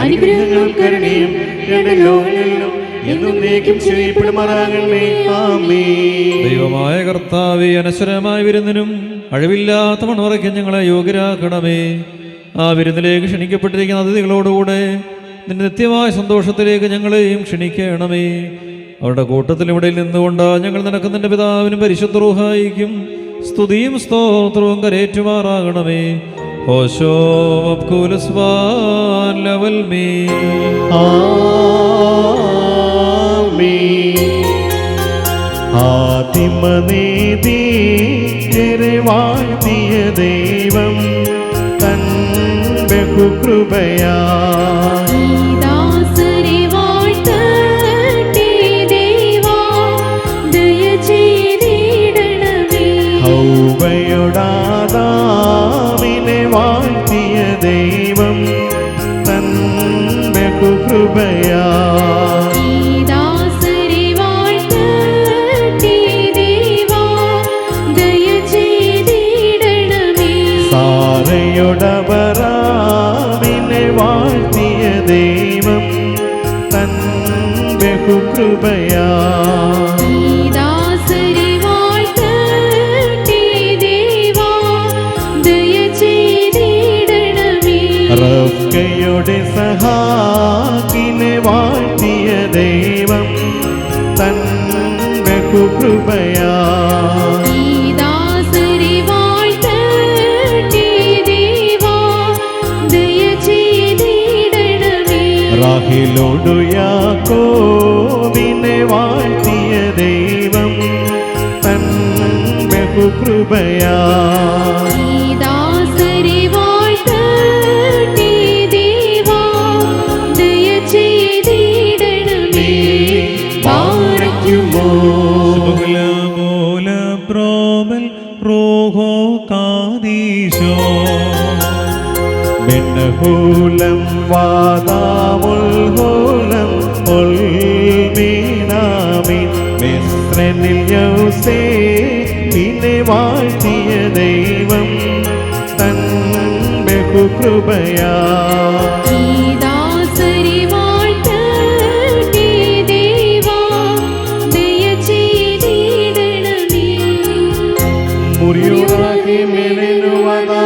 അനുഗ്രഹങ്ങളും കരുണയും രണ്ട് ലോകങ്ങളിലും ദൈവമായ കർത്താവെ അനശ്വരമായ വിരുന്നിനും അഴിവില്ലാത്ത മണവറയ്ക്ക് ഞങ്ങളെ യോഗ്യരാക്കണമേ. ആ വിരുന്നിലേക്ക് ക്ഷണിക്കപ്പെട്ടിരിക്കുന്ന അതിഥികളോടുകൂടെ നിന്റെ നിത്യമായ സന്തോഷത്തിലേക്ക് ഞങ്ങളെയും ക്ഷണിക്കണമേ. അവരുടെ കൂട്ടത്തിൽ ഇവിടെയിൽ നിന്നുകൊണ്ട് ഞങ്ങൾ നിനക്ക് നിന്റെ പിതാവിനും പരിശുദ്ധ റൂഹായിക്കും സ്തുതിയും സ്തോത്രവും കരേറ്റുമാറാകണമേ. ഓശോ ലവൽ മീ ആമേ ആദിമനീതിരെ വാഴ്ത്തിയ ദൈവം തൻ ബഹുകൃപയാ ഹൗവയൊടാതാവിനെ വാഴ്ത്തിയ ദൈവം തൻ ബഹുകൃപയാ ദാസരെ വാഴ്ത്തട്ടെ ദേവാ ദയ ചെയ്തിടണമേ. സാറയൊടവറാവിനെ വാഴ്ത്തിയ ദൈവം തൻ ബഹുകൃപയാ റഫ്കയുടെ സഹാക്കിനെ വാഴ്ത്തിയ ദൈവം തൻ ബഹുകൃപയാ റാഹിലോടു വാഴ്ത്തിയ ദൈവം തൻ ബഹുകൃപയാ മൂല പ്രോമൽ റോഹോ കാദീശോ മിന്നഹൂലം വാദാമുൽഹൂലം ഉൾമീനാമിൻ മിശ്രനിൽ യൗസേ പിന്നെ വാഴ്ത്തിയ ദൈവം തൻ ബഹുകൃപയാ. புரியுலகி மெலினுவதா